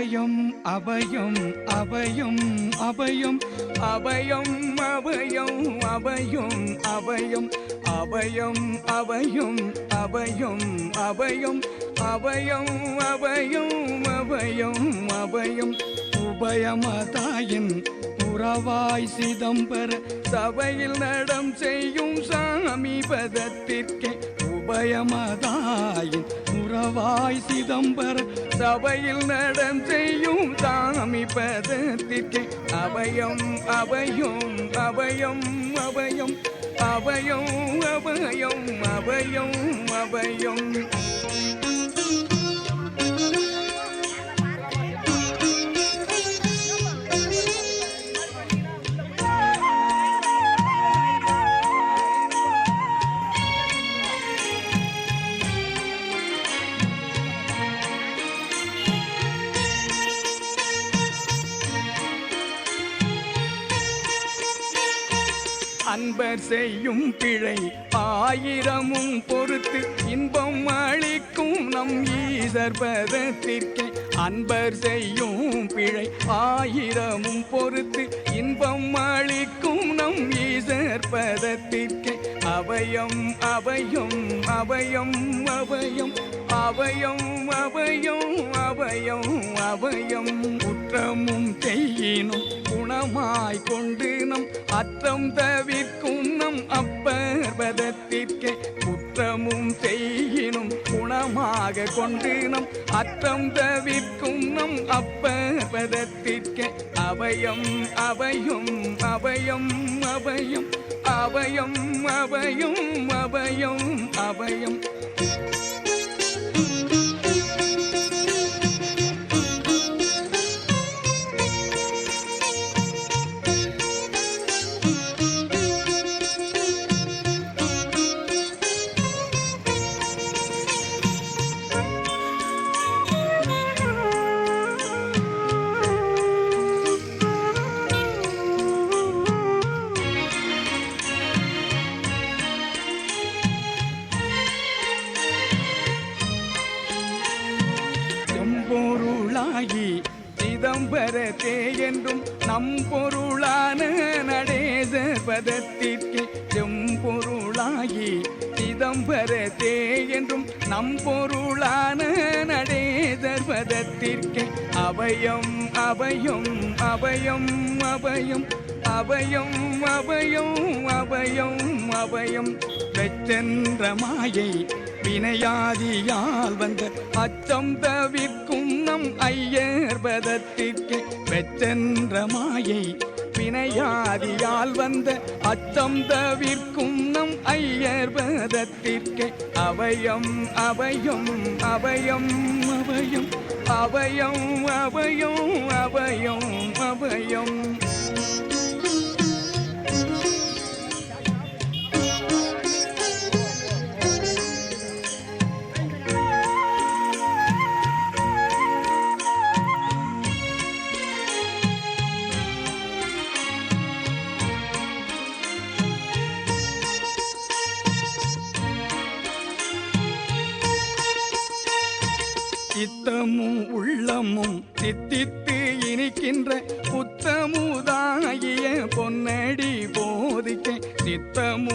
அபயம் அபயம் அபயம் அபயம் அபயம் அபயம் அபயம் அபயம் அபயம் அபயம் அபயம் அபயம் அபயம் அபயம் அபயம் அபயம் உபயமதாயின் உறவாய் சிதம்பர சபையில் நடம் செய்யும் சாமி பதத்திற்கே உபயமதாயின் உறவாய் சிதம்பர சபையில் நடம் செய்யும் சாமி பதத்திற்கே அபயம் அபயம் அபயம் அபயம். அபயம் அபயம் அபயம் அபயம். அன்பர் செய்யும் பிழை ஆயிரமும் பொறுத்து இன்பம் அளிக்கும் நம் ஈசர்பதத்திற்கே அன்பர் செய்யும் பிழை ஆயிரமும் பொறுத்து இன்பம் அளிக்கும் நம் ஈசர்பதத்திற்கே அவயம் அபயம் அபயம் அபயம் அபயம் அபயம் அபயம் அபயம் அபயம் குற்றமும் செய்யினும். அறமாய் கொண்டு நம் அத்தம் தவிர்க்கும் நம் அப்பர்வதத்திற்கே குற்றமும் செய்யினும் குணமாக கொண்டு நம் அத்தம் தவிர்க்கும் நம் அப்பர்வதத்திற்கே அபயம் அபயம் அபயம் அபயம் அபயம் அபயம் அபயம் அபயம். பொருளாகி சிதம்பரத்தே என்றும் நம் பொருளான நடேச பதத்திற்கு செம்பொருளாகி சிதம்பரத்தே என்றும் நம் பொருளான நடேச பதத்திற்கு அபயம் அபயம் அபயம் அபயம் அபயம் அபயம் அபயம் அபயம். வெச்சென்ற மாயை வினையாதியால் வந்த அச்சம் தவிர நம் ஐயர் பதத்திற்கே வெச்சென்ற மாயை வினையாதியால் வந்த அச்சம் தவிர்க்கும் நம் ஐயர் பதத்திற்கே அபயம் அபயம் அபயம் அபயம் அபயம் அபயம் அபயம் அபயம் சித்தமும் உள்ளமும் சித்தித்து இனிக்கின்ற புத்தமுதாகிய பொன்னடி போதிக்க சித்தமும்